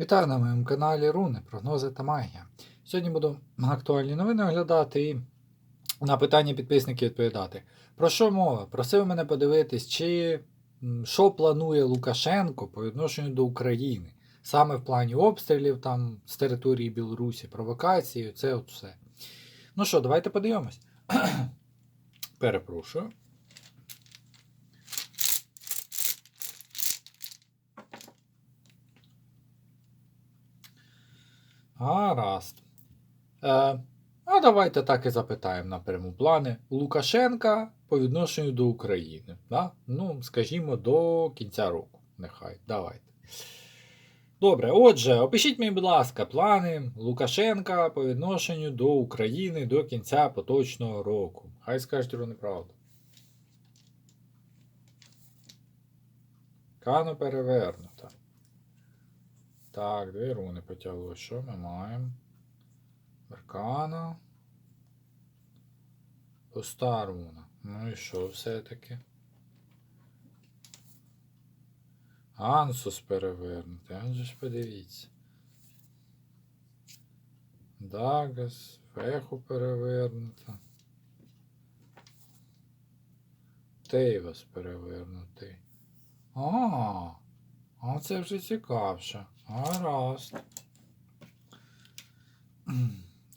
Вітаю на моєму каналі Руни, прогнози та магія. Сьогодні буду актуальні новини оглядати і на питання підписників відповідати. Про що мова? Просив мене подивитись, чи що планує Лукашенко по відношенню до України. Саме в плані обстрілів там з території Білорусі, провокації, це от все. Ну що, давайте подивимось. Перепрошую. Гаразд. Е, а давайте так і запитаємо напряму плани Лукашенка по відношенню до України. Да? Ну, скажімо, до кінця року. Нехай. Давайте. Добре, отже, опишіть мені, будь ласка, плани Лукашенка по відношенню до України до кінця поточного року. Хай скажуть про неправду. Кано перевернута. Так, дві руни потягло. Що ми маємо? Аркана. Пуста руна. Ну і що все-таки? Ансус перевернутий. А же ж подивіться. Дагас, Феху перевернута. Тейвас перевернутий. А, а це вже цікавше. Гаразд.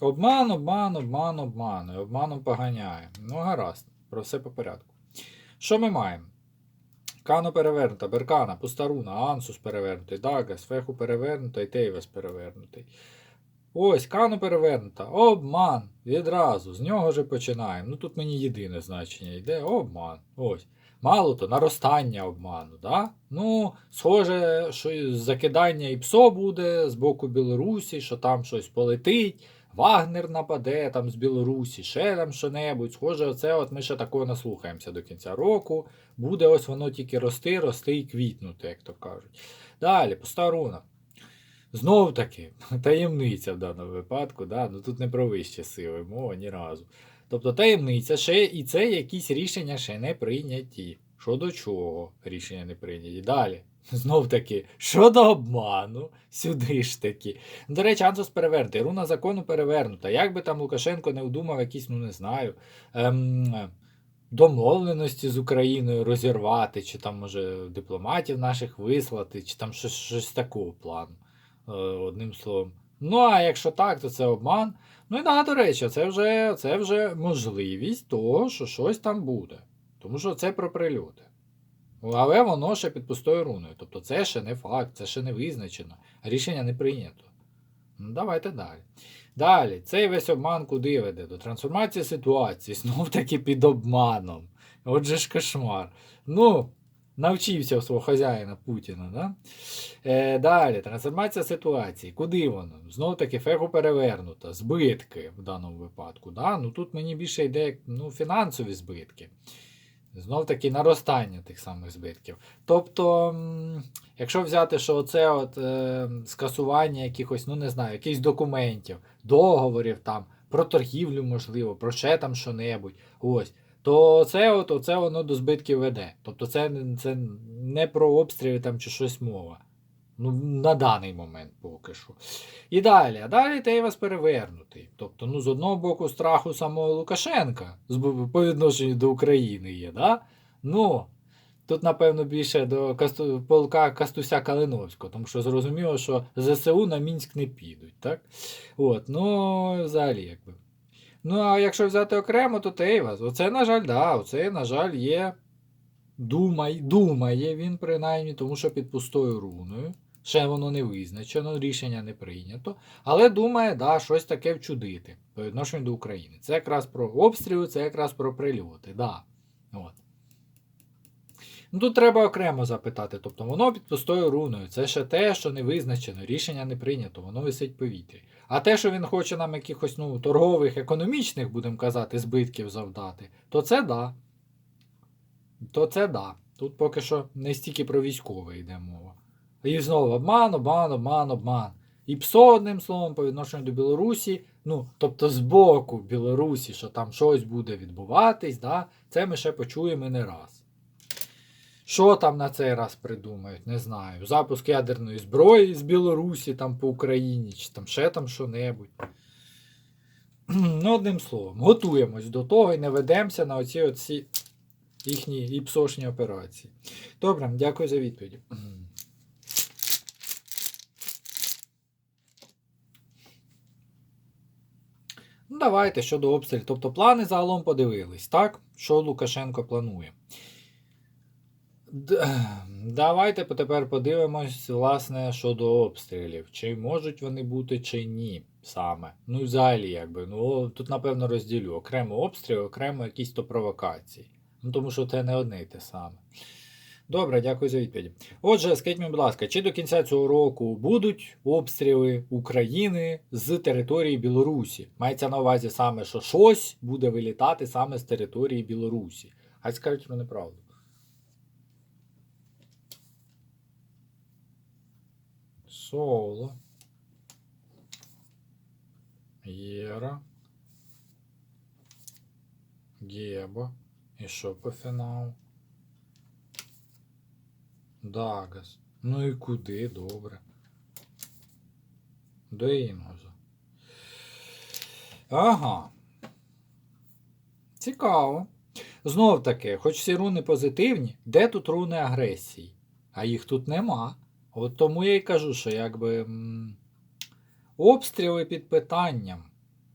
Обман, обман, обман, обман. Обманом поганяє. Ну, гаразд. Про все по порядку. Що ми маємо? Кано перевернута, Беркана, Пустаруна, Ансус перевернутий, Дагас, Феху перевернута і Тейвес перевернутий. Ось, Кано перевернута. Обман. Відразу. З нього вже починаємо. Ну тут мені єдине значення йде. Обман. Ось. Мало то наростання обману, да? Ну, схоже, що закидання і ПСО буде з боку Білорусі, що там щось полетить, Вагнер нападе там з Білорусі, ще там що-небудь. Схоже, оце от ми ще такого наслухаємося до кінця року. Буде ось воно тільки рости, рости і квітнути, як то кажуть. Далі, постаруна. Знов таки, таємниця в даному випадку, да? ну тут не про вищі сили, мова ні разу. Тобто таємниця ще і це якісь рішення ще не прийняті. Щодо чого рішення не прийняті? Далі. Знов таки, щодо обману, сюди ж таки. До речі, Ансус перевернутий, руна закону перевернута. Як би там Лукашенко не вдумав якісь, ну не знаю, ем, домовленості з Україною розірвати, чи там, може, дипломатів наших вислати, чи там щось, щось такого плану. Е, одним словом. Ну, а якщо так, то це обман. Ну і до речі, це вже, це вже можливість того, що щось там буде. Тому що це про прильоти. Але воно ще під пустою руною. Тобто це ще не факт, це ще не визначено. Рішення не прийнято. Ну, давайте далі. Далі, цей весь обман куди веде? До трансформації ситуації, знов таки під обманом. Отже ж кошмар. Ну, навчився у свого хазяїна Путіна. Да? Е, далі, трансформація ситуації. Куди воно? Знов таки фегу перевернута. Збитки в даному випадку. Да? Ну, тут мені більше йде ну, фінансові збитки. Знов таки наростання тих самих збитків. Тобто, якщо взяти, що це от, е, скасування якихось, ну не знаю, якихось документів, договорів там, про торгівлю, можливо, про ще там що-небудь, ось, то це, от, оце воно до збитків веде. Тобто це, це не про обстріли там чи щось мова. Ну, на даний момент поки що. І далі, а далі Тейвас перевернутий. Тобто, ну, з одного боку, страху самого Лукашенка по відношенню до України є, да? Ну, тут, напевно, більше до Касту, полка Кастуся Калиновського, тому що зрозуміло, що ЗСУ на Мінськ не підуть, так? От, ну, взагалі, якби. Ну, а якщо взяти окремо, то Тейвас. Оце, на жаль, да, оце, на жаль, є. Думай, думає він, принаймні, тому що під пустою руною. Ще воно не визначено, рішення не прийнято. Але думає, да, щось таке вчудити по відношенню до України. Це якраз про обстріли, це якраз про прильоти. Да. От. Ну, тут треба окремо запитати. Тобто воно під пустою руною. Це ще те, що не визначено, рішення не прийнято, воно висить в повітрі. А те, що він хоче нам якихось ну, торгових, економічних, будемо казати, збитків завдати, то це да. То це да. Тут поки що не стільки про військове йде мова. І знову обман, обман, обман, обман. І ПСО, одним словом, по відношенню до Білорусі, ну, тобто з боку Білорусі, що там щось буде відбуватись, да, це ми ще почуємо не раз. Що там на цей раз придумають, не знаю. Запуск ядерної зброї з Білорусі там по Україні, чи там ще там що-небудь. Ну, одним словом, готуємось до того і не ведемося на оці оці їхні іпсошні операції. Добре, дякую за відповіді. Ну, давайте щодо обстрілів. Тобто плани загалом подивились, так? Що Лукашенко планує. Давайте тепер подивимось, власне, щодо обстрілів. Чи можуть вони бути, чи ні саме. Ну, взагалі, якби. Ну, тут, напевно, розділю. Окремо обстріл, окремо якісь то провокації. Ну, тому що це не одне й те саме. Добре, дякую за відповіді. Отже, скажіть мені, будь ласка, чи до кінця цього року будуть обстріли України з території Білорусі? Мається на увазі саме, що щось буде вилітати саме з території Білорусі. Хай скажуть мені правду. Соло. Єра. Геба. І що по фіналу? Дагас. Ну і куди? Добре. До Інгоза. Ага. Цікаво. Знов таки, хоч всі руни позитивні, де тут руни агресії? А їх тут нема. От тому я й кажу, що якби обстріли під питанням,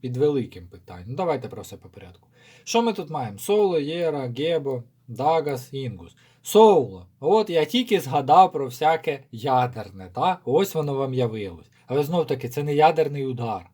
під великим питанням. Ну, давайте про все по порядку. Що ми тут маємо? Соло, Єра, Гебо, Дагас, Інгус. Соло. От я тільки згадав про всяке ядерне, так? Ось воно вам явилось. Але знов таки, це не ядерний удар.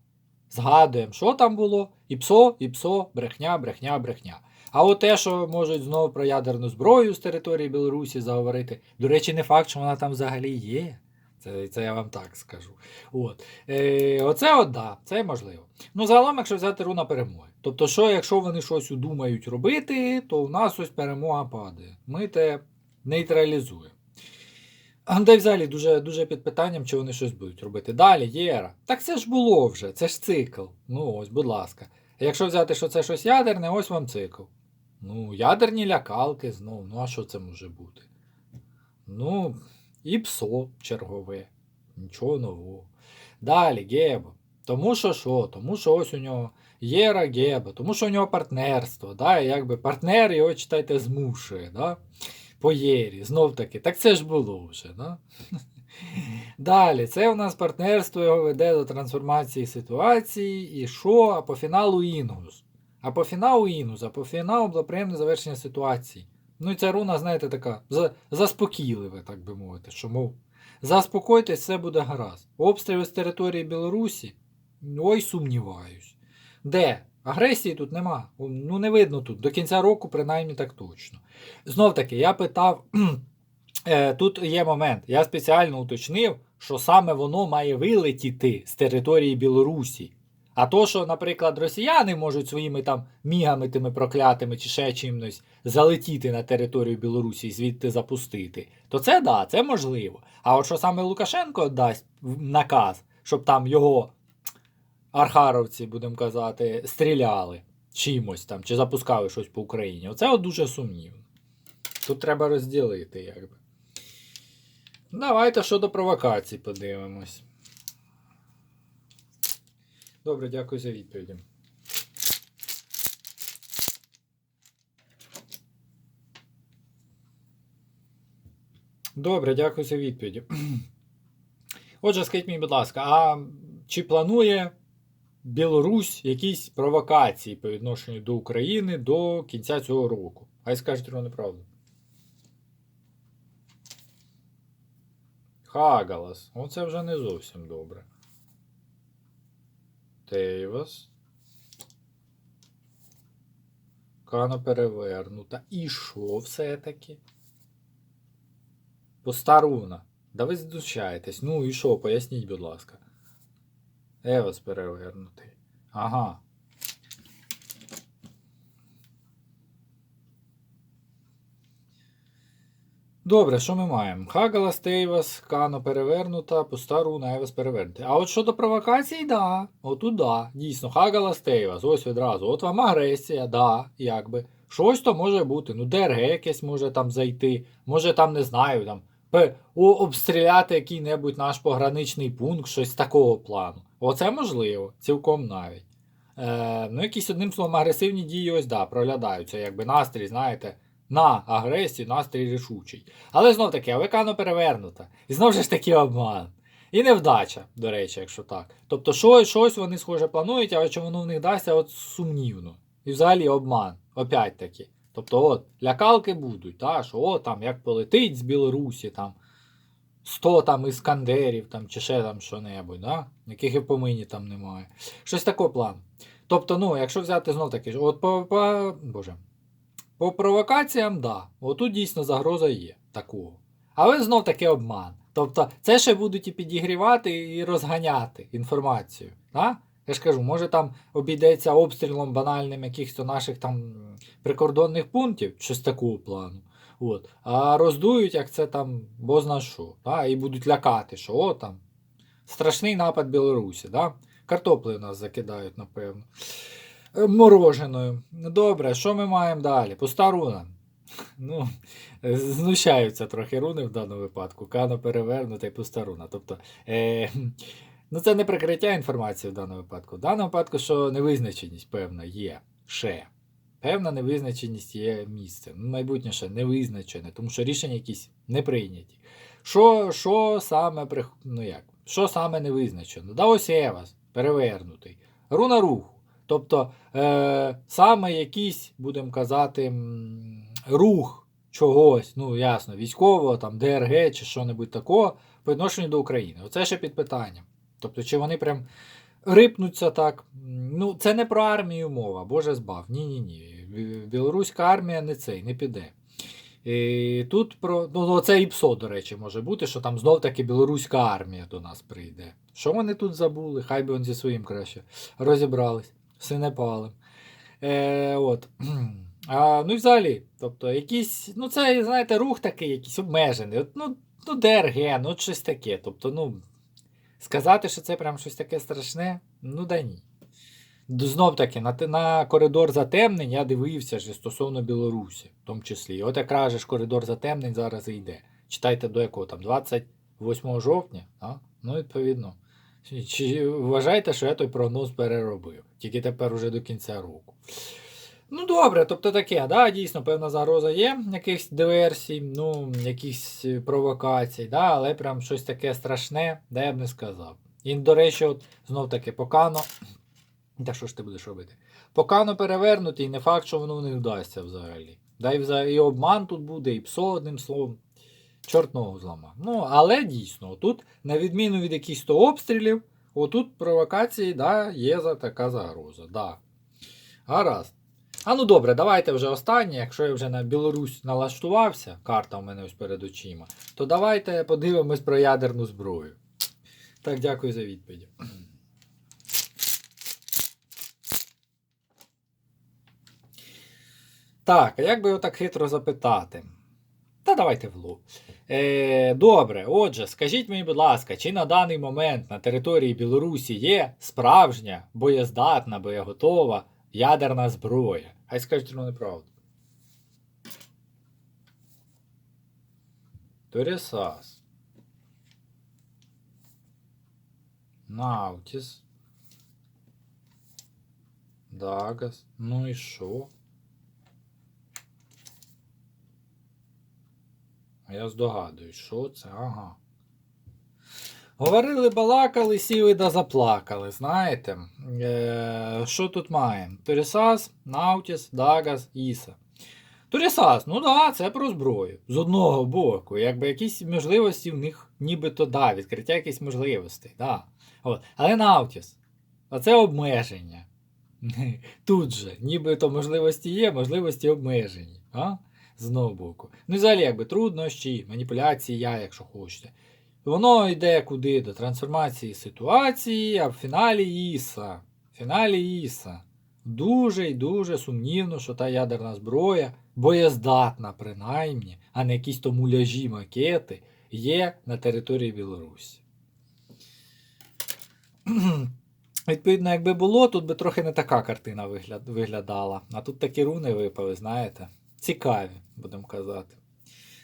Згадуємо, що там було? Іпсо, іпсо, брехня, брехня, брехня. А от те, що можуть знову про ядерну зброю з території Білорусі заговорити, до речі, не факт, що вона там взагалі є. Це, це я вам так скажу. От. Е, оце от да, це можливо. Ну, загалом, якщо взяти руна перемоги. Тобто, що, якщо вони щось удумають робити, то в нас ось перемога падає. Ми те нейтралізуємо. А, взагалі дуже, дуже під питанням, чи вони щось будуть робити. Далі, Єра. Так це ж було вже, це ж цикл. Ну ось, будь ласка. Якщо взяти, що це щось ядерне, ось вам цикл. Ну, ядерні лякалки знов. Ну, а що це може бути? Ну, і псо чергове. Нічого нового. Далі, Гебо. Тому що що? Тому що ось у нього Єра Геба, тому що у нього партнерство. Да? Якби партнер його, читайте, змушує. Да? По Єрі. Знов таки. Так це ж було вже. Да? Далі, це у нас партнерство його веде до трансформації ситуації. І що? А по фіналу Інгус. А по фіналу Інгус, а по фіналу благоприємне завершення ситуації. Ну і ця руна, знаєте, така заспокійлива, так би мовити, що мов. Заспокойтесь, все буде гаразд. Обстріли з території Білорусі? Ой, сумніваюсь. Де? Агресії тут нема. Ну, не видно тут. До кінця року, принаймні так точно. Знов таки, я питав. Е, Тут є момент. Я спеціально уточнив, що саме воно має вилетіти з території Білорусі. А то, що, наприклад, росіяни можуть своїми там мігами тими проклятими чи ще чимось залетіти на територію Білорусі і звідти запустити, то це да, це можливо. А от що саме Лукашенко дасть наказ, щоб там його архаровці, будемо казати, стріляли чимось там, чи запускали щось по Україні. Оце от дуже сумнівно. Тут треба розділити, якби. Давайте щодо провокацій подивимось. Добре, дякую за відповіді. Добре, дякую за відповіді. Отже, скажіть мені, будь ласка, а чи планує Білорусь якісь провокації по відношенню до України до кінця цього року? Хай скажуть вам неправду. Хагалас. Оце вже не зовсім добре. Тейвас. Кано перевернута. І що все-таки? Постаруна. Да ви здучаєтесь. Ну і що, поясніть, будь ласка. Евас перевернутий. Ага. Добре, що ми маємо? Хагалас, Тейвас, Кано перевернута, пуста руна, Евас перевернутий. А от щодо провокацій, да. Отут да. Дійсно, Хагалас, Тейвас, ось відразу. От вам агресія, да, якби. Щось то може бути. Ну, ДРГ якесь може там зайти, може там, не знаю, там обстріляти який-небудь наш пограничний пункт, щось такого плану. Оце можливо, цілком навіть. Е, ну, якісь одним словом, агресивні дії ось да, проглядаються, якби настрій, знаєте, на агресію, настрій рішучий. Але знов таки, авекано перевернута. І знов же ж таки обман. І невдача, до речі, якщо так. Тобто, що, щось вони схоже планують, але чи воно в них дасться, от сумнівно. І взагалі обман. Опять таки. Тобто, от, лякалки будуть, та, що о, там, як полетить з Білорусі, там 100 там іскандерів, там, чи ще там що-небудь, да? яких і помині там немає. Щось такого плану. Тобто, ну, якщо взяти знов таки, от по, по, Боже, по провокаціям, да, отут дійсно загроза є такого. Але знов таки обман. Тобто, це ще будуть і підігрівати, і розганяти інформацію. Да? Я ж кажу, може там обійдеться обстрілом банальним якихось наших там прикордонних пунктів, щось такого плану. От. А роздують, як це там бозна що. Да? І будуть лякати, що о там страшний напад Білорусі. Да? Картопли нас закидають, напевно. Е, Мороженою. Добре, що ми маємо далі? Пуста руна. Ну, знущаються трохи руни в даному випадку. Кано перевернута і пуста руна. Тобто, е, ну це не прикриття інформації в даному випадку. В даному випадку, що невизначеність певна є ще. Певна невизначеність є місце. Ну, майбутнє ще не визначене, тому що рішення якісь не прийняті. Що, що саме ну як? Що саме не визначено? Да ось Евас, перевернутий. Руна руху. Тобто е, саме якийсь, будемо казати, рух чогось, ну ясно, військового, там, ДРГ чи що-небудь такого по відношенню до України. Оце ще під питанням. Тобто, чи вони прям рипнуться так. Ну, це не про армію мова, Боже збав. Ні-ні ні. Білоруська армія не цей, не піде. І тут про. Ну, це і ПСО, до речі, може бути, що там знов таки білоруська армія до нас прийде. Що вони тут забули? Хай би он зі своїм краще розібрались. Синепалем. Е, от. А, ну і взагалі, тобто, якийсь, ну це, знаєте, рух такий, якийсь обмежений. От, ну, ну, ДРГ, ну щось таке. Тобто, ну, сказати, що це прям щось таке страшне, ну да ні. Знов таки, на, на коридор затемнень я дивився ж стосовно Білорусі, в тому числі. От якраз же ж коридор затемнень зараз і йде. Читайте до якого там, 28 жовтня, а? ну, відповідно. Чи, вважаєте, що я той прогноз переробив? Тільки тепер уже до кінця року. Ну, добре, тобто таке, да, дійсно, певна загроза є, якихось диверсій, ну, якихось е, провокацій, да, але прям щось таке страшне, да я б не сказав. І, до речі, от, знов таки, покано. Та що ж ти будеш робити? Покано перевернути, і не факт, що воно не вдасться взагалі. Да, і, взагалі, і обман тут буде, і псо, одним словом. Чорт зламав. Ну, але дійсно, тут, на відміну від якихось то обстрілів, отут провокації, да, є за така загроза. Да. Гаразд. А ну добре, давайте вже останнє. Якщо я вже на Білорусь налаштувався, карта в мене ось перед очима, то давайте подивимось про ядерну зброю. Так, дякую за відповідь. Так, а як би його так хитро запитати? Та давайте в лоб. Е, добре, отже, скажіть мені, будь ласка, чи на даний момент на території Білорусі є справжня, боєздатна, боєготова ядерна зброя? Хай скажуть ну неправду. Торісас. Наутіс. Дагас. Ну і що? Я здогадуюсь, що це? Ага. Говорили, балакали, сіли да заплакали, знаєте. Е, що тут маємо? Торісас, Наутіс, Дагас, Іса. Торісас, ну да, це про зброю. З одного боку. Якби якісь можливості в них нібито да, відкриття якихось можливостей. Да. От. Але Наутіс. Оце обмеження. Тут же, нібито можливості є, можливості обмежені. А? З одного боку. Ну і взагалі, якби труднощі, маніпуляції, я, якщо хочете. Воно йде куди? До трансформації ситуації, а в фіналі Іса. В фіналі Іса. Дуже і дуже сумнівно, що та ядерна зброя, боєздатна принаймні, а не якісь то муляжі макети, є на території Білорусі. Відповідно, якби було, тут би трохи не така картина вигля- виглядала. А тут такі руни випали, знаєте. Цікаві, будемо казати.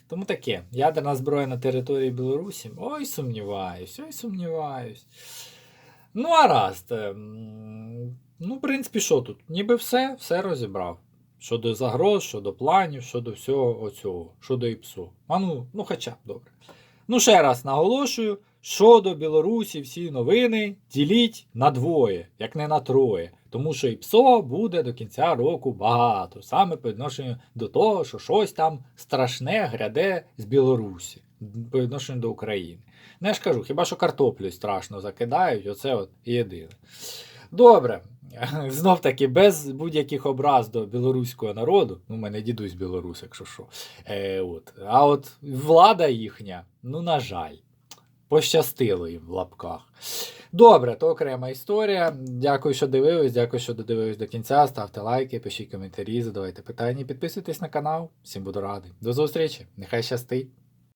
Тому таке, ядерна зброя на території Білорусі. Ой, сумніваюсь, ой, сумніваюсь. Ну, а раз. Ну, в принципі, що тут? Ніби все, все розібрав. Щодо загроз, щодо планів, щодо всього оцього, щодо ІПСО. А ну, ну хоча б добре. Ну, ще раз наголошую, щодо Білорусі всі новини діліть на двоє, як не на троє. Тому що ІПСО буде до кінця року багато, саме по відношенню до того, що щось там страшне гряде з Білорусі по відношенню до України. Не ж кажу, хіба що картоплю страшно закидають, оце от єдине. Добре. Знов таки, без будь-яких образ до білоруського народу, ну, мене дідусь білорус, якщо що. Е, от. А от влада їхня, ну, на жаль, пощастило їм в лапках. Добре, то окрема історія. Дякую, що дивились, дякую, що додивились до кінця. Ставте лайки, пишіть коментарі, задавайте питання, підписуйтесь на канал. Всім буду радий. До зустрічі, нехай щастить!